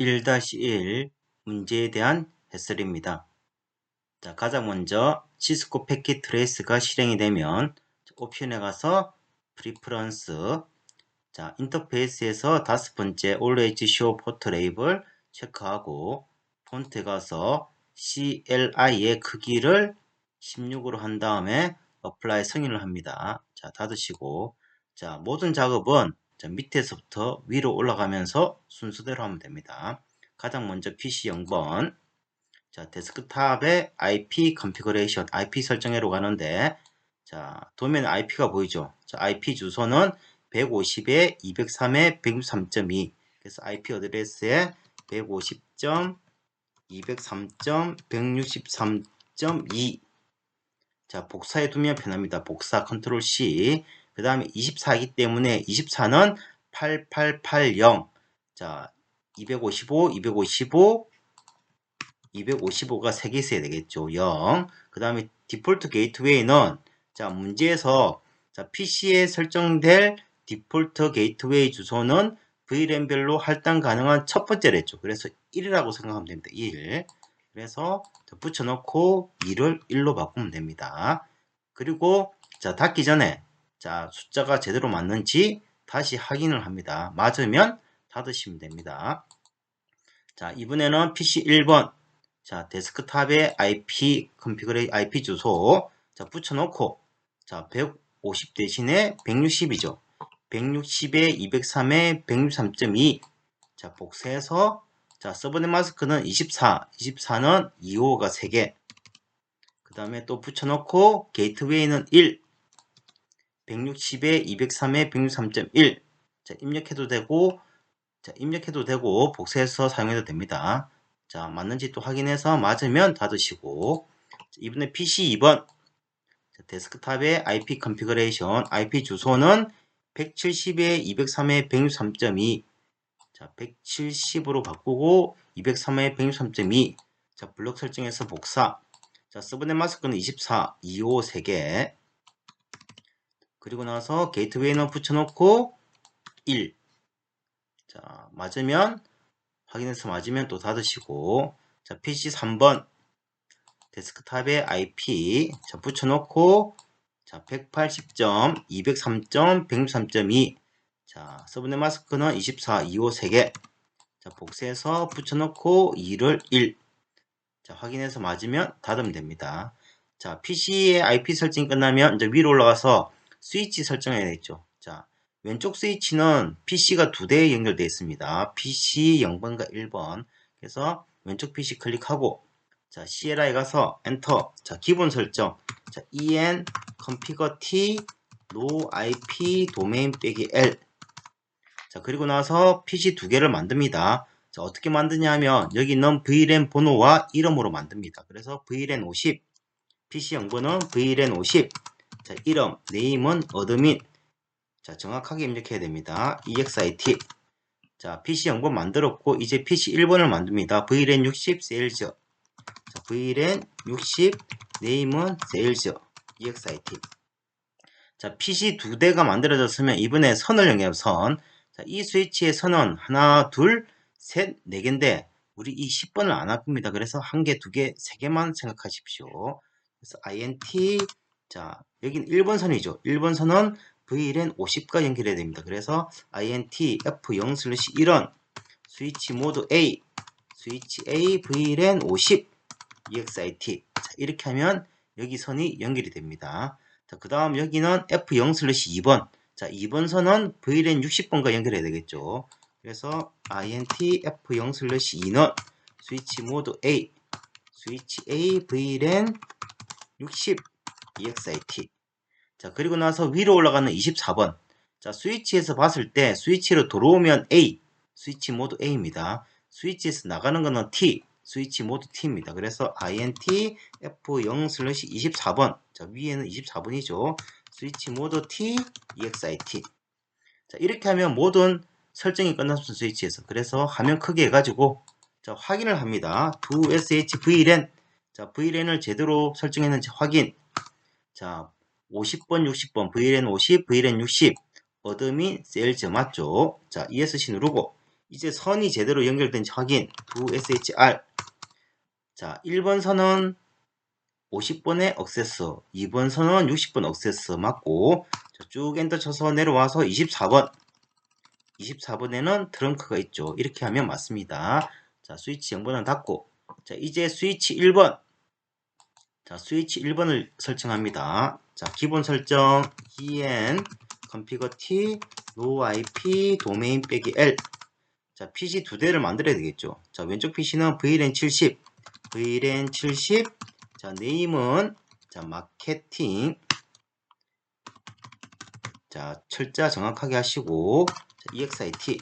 1-1 문제에 대한 해설입니다. 자, 가장 먼저 시스코 패킷 트레이스가 실행이 되면 옵션에 가서 프리퍼런스 자, 인터페이스에서 다섯 번째 Always Show Port Label 체크하고 폰트에 가서 CLI의 크기를 16으로 한 다음에 Apply 승인을 합니다. 자, 닫으시고 자, 모든 작업은 자, 밑에서부터 위로 올라가면서 순서대로 하면 됩니다. 가장 먼저 PC 0번 자, 데스크탑의 IP 컨피그레이션, IP 설정회로 가는데 자, 도면 IP가 보이죠? 자, IP 주소는 150에 203에 163.2 그래서 IP 어드레스에 150.203.163.2 자, 복사해 두면 편합니다. 복사 컨트롤 C 그 다음에 24이기 때문에 24는 8880 자, 255, 255, 255가 3개 있어야 되겠죠. 0. 그 다음에 디폴트 게이트웨이는 자, 문제에서 자, PC에 설정될 디폴트 게이트웨이 주소는 VLAN별로 할당 가능한 첫 번째랬죠. 그래서 1이라고 생각하면 됩니다. 1. 그래서 붙여놓고 2를 1로 바꾸면 됩니다. 그리고 자 닫기 전에 자 숫자가 제대로 맞는지 다시 확인을 합니다. 맞으면 닫으시면 됩니다. 자, 이번에는 PC 1번. 자, 데스크탑에 IP 컨피그레이 IP 주소 자, 붙여 놓고 자, 150 대신에 160이죠. 160에 203에 163.2. 자, 복사해서 자, 서브넷 마스크는 24. 24는 2호가 3개. 그 다음에 또 붙여 놓고 게이트웨이는 1. 160에 203에 163.1. 자, 입력해도 되고 자, 입력해도 되고 복사해서 사용해도 됩니다. 자, 맞는지 또 확인해서 맞으면 닫으시고 이번에 PC 2번. 자, 데스크탑의 IP 컨피그레이션 IP 주소는 170에 203에 163.2 자, 170으로 바꾸고 203에 163.2 자, 블록 설정에서 복사. 자, 서브넷 마스크는 24, 25 3개 그리고 나서 게이트웨이는 붙여놓고 1 자, 맞으면 확인해서 맞으면 또 닫으시고. 자, PC 3번. 데스크탑에 IP 자, 붙여놓고. 자, 180점, 203점, 163.2 자, 서브넷 마스크는 24, 25 3개. 자, 복사해서 붙여놓고 2를 1 자, 확인해서 맞으면 닫으면 됩니다. 자, PC의 IP 설정이 끝나면 이제 위로 올라가서 스위치 설정해야 되겠죠. 자, 왼쪽 스위치는 PC가 두 대에 연결되어 있습니다. PC 0번과 1번. 그래서 왼쪽 PC 클릭하고 자, CLI 가서 엔터. 자, 기본 설정. 자, en config t no ip 도메인 빼기 l. 자, 그리고 나서 PC 두 개를 만듭니다. 자, 어떻게 만드냐 하면 여기 있는 VLAN 번호와 이름으로 만듭니다. 그래서 VLAN 50 PC 0번은 VLAN 50 자, 이름, 네임은 어드민 자, 정확하게 입력해야 됩니다. EXIT. 자, PC 0번 만들었고, 이제 PC 1번을 만듭니다. VLAN 60 세일즈. 자, VLAN 60 네임은 세일즈. EXIT. 자, PC 두 대가 만들어졌으면 이번에 선을 연결 선. 자, 이 스위치의 선은 하나, 둘, 셋, 네 개인데, 우리 이 10번을 안 할 겁니다. 그래서 한 개, 두 개, 세 개만 생각하십시오. 그래서 INT, 자, 여긴 1번 선이죠. 1번 선은 VLAN 50과 연결해야 됩니다. 그래서 INT F0/1은 스위치 모드 A, 스위치 A VLAN 50 EXIT 자, 이렇게 하면 여기 선이 연결이 됩니다. 자, 그 다음 여기는 F0/2번 자, 2번 선은 VLAN 60번과 연결해야 되겠죠. 그래서 INT F0/2는 스위치 모드 A, 스위치 A VLAN 60 EXIT 자, 그리고 나서 위로 올라가는 24번. 자, 스위치에서 봤을 때 스위치로 들어오면 A, 스위치 모드 A입니다. 스위치에서 나가는 거는 T, 스위치 모드 T입니다. 그래서 INT F0/24번. 자, 위에는 24번이죠. 스위치 모드 T, EXIT. 자, 이렇게 하면 모든 설정이 끝났습니다. 스위치에서. 그래서 화면 크게 해가지고 자, 확인을 합니다. do sh VLAN. 자, VLAN을 제대로 설정했는지 확인. 자, 50번, 60번, VLAN 50, VLAN 60, 어드민, 세일즈 맞죠? 자, ESC 누르고 이제 선이 제대로 연결된지 확인. 두 SHR. 자, 1번 선은 50번의 억세스, 2번 선은 60번 억세스 맞고 자, 쭉 엔터 쳐서 내려와서 24번. 24번에는 트렁크가 있죠. 이렇게 하면 맞습니다. 자, 스위치 0번은 닫고 자, 이제 스위치 1번. 자, 스위치 1번을 설정합니다. 자, 기본 설정 en config t no ip 도메인 빼기 l 자, PC 두 대를 만들어야 되겠죠. 자, 왼쪽 PC는 VLAN 70, VLAN 70. 자, 네임은 자, 마케팅. 자, 철자 정확하게 하시고 자, EXIT.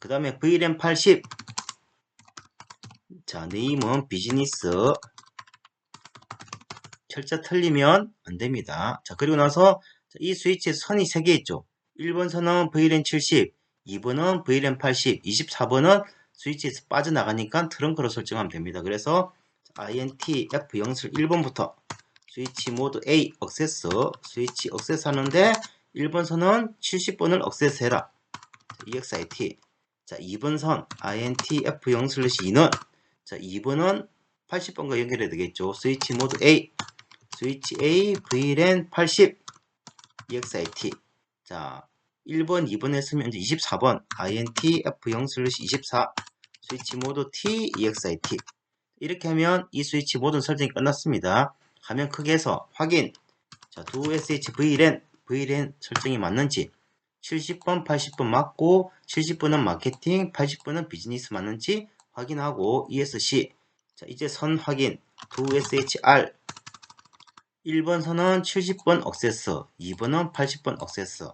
그 다음에 VLAN 80. 자, 네임은 비즈니스. 철자 틀리면 안 됩니다. 자, 그리고 나서 이 스위치에 선이 3개 있죠. 1번 선은 VLAN 70, 2번은 VLAN 80, 24번은 스위치에서 빠져나가니까 트렁크로 설정하면 됩니다. 그래서 INT F0을 1번부터 스위치 모드 A 억세스 스위치 억세스 하는데 1번 선은 70번을 억세스 해라. EXIT 자 2번 선 INT F0 2는 자 2번은 80번과 연결해야 되겠죠. 스위치 모드 A 스위치 A VLAN 80 EXIT 자 1번, 2번 했으면 이제 24번. INT F0/24 스위치 모드 T EXIT 이렇게 하면 이 스위치 모든 설정이 끝났습니다. 화면 크게 해서 확인. 자, 두 SH VLAN VLAN 설정이 맞는지. 70번, 80번 맞고 70번은 마케팅, 80번은 비즈니스 맞는지 확인하고 ESC 자, 이제 선 확인. 두 SHR 1번 선은 70번 억세스 2번은 80번 억세스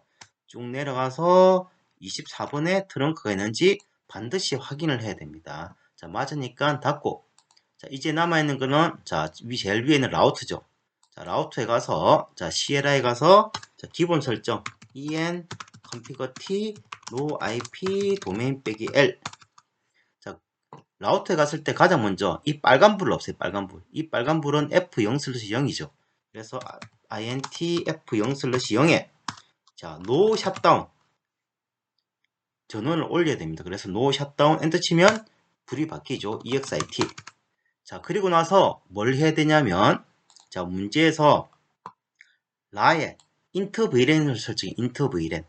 쭉 내려가서 24번에 트렁크가 있는지 반드시 확인을 해야 됩니다. 자, 맞으니까 닫고. 자, 이제 남아있는 거는, 자, 위, 제일 위에 있는 라우트죠. 자, 라우트에 가서, 자, CLI에 가서, 자, 기본 설정, en, config t, no ip, 도메인 빼기 l. 자, 라우트에 갔을 때 가장 먼저 이 빨간 불을 없애요, 빨간 불. 이 빨간 불은 F0/0이죠. 그래서 int F0/0에 자, 노 샷다운. 전원을 올려야 됩니다. 그래서 노 샷다운 엔터 치면 불이 바뀌죠. EXIT. 자, 그리고 나서 뭘 해야 되냐면 자, 문제에서 라에 인터 VLAN을 설정해. 인터 VLAN.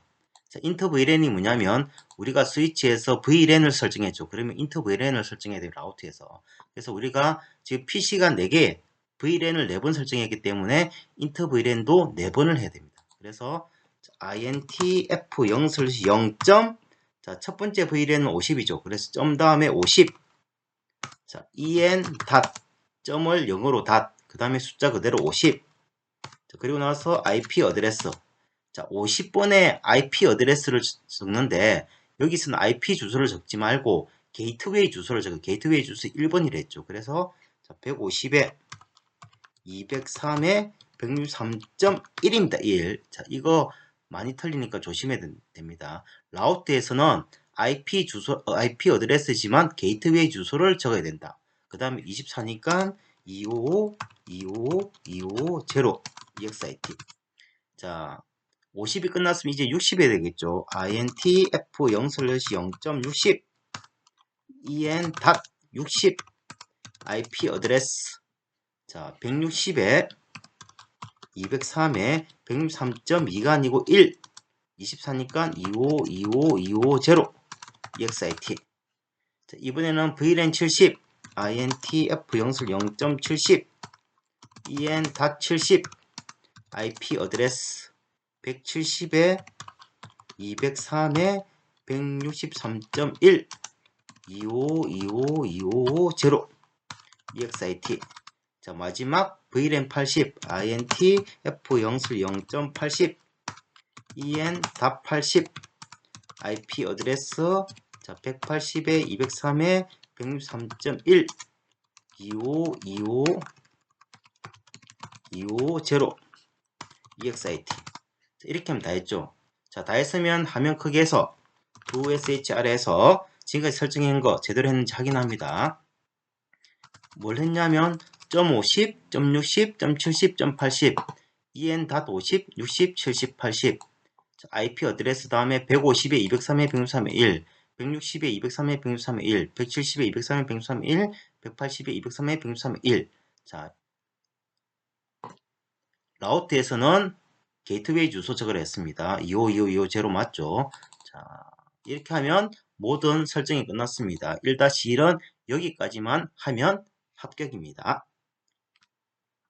자, 인터 VLAN이 뭐냐면 우리가 스위치에서 VLAN을 설정했죠. 그러면 인터 VLAN을 설정해야 돼요. 라우트에서. 그래서 우리가 지금 PC가 4개 VLAN을 4번 설정했기 때문에 인터 VLAN도 4번을 해야 됩니다. 그래서 intf0 0. 자, 첫 번째 VLAN은 50이죠. 그래서 점 다음에 50. 자, en 닷 점을 0으로 닷. 그 다음에 숫자 그대로 50. 자, 그리고 나서 IP 어드레스. 자, 50번의 IP 어드레스를 적는데 여기서는 IP 주소를 적지 말고 게이트웨이 주소를 적어. 게이트웨이 주소 1번이라 했죠. 그래서 자, 150에 203에 163.1입니다. 1. 자, 이거 많이 틀리니까 조심해야 됩니다. 라우트에서는 IP 주소, IP 어드레스지만 게이트웨이 주소를 적어야 된다. 그 다음에 24니까 255, 255, 255, 0, EXIT. 자, 50이 끝났으면 이제 60이 되겠죠. intf0/0.60 en.60 IP 어드레스 자, 160에 203에 163.2가 아니고 1 24니까 25 25 25 0 EXIT 자, 이번에는 VLAN 70 INTF0 0.70 EN.70 IP 어드레스 170에 203에 163.1 25 25 25 0 EXIT 자 마지막 VLAN 80 INT F0 0.80 EN 다80 IP 어드레스 자 180에 203에 163.1 25 25 25 0 EXIT 자, 이렇게 하면 다. 했죠? 자 다 했으면 화면 크게 해서 두 SHR에서 지금까지 설정한 거 제대로 했는지 확인합니다. 뭘 했냐면 .50, .60, .70, .80 en.50, 60, 70, 80 IP 어드레스 다음에 150에 203에 103에 1 160에 203에 163에 1, 170에 203에 163에 1, 180에 203에 163에 1. 자, 라우트에서는 게이트웨이 주소 적을 했습니다. 252520 맞죠? 자, 이렇게 하면 모든 설정이 끝났습니다. 1-1은 여기까지만 하면 합격입니다.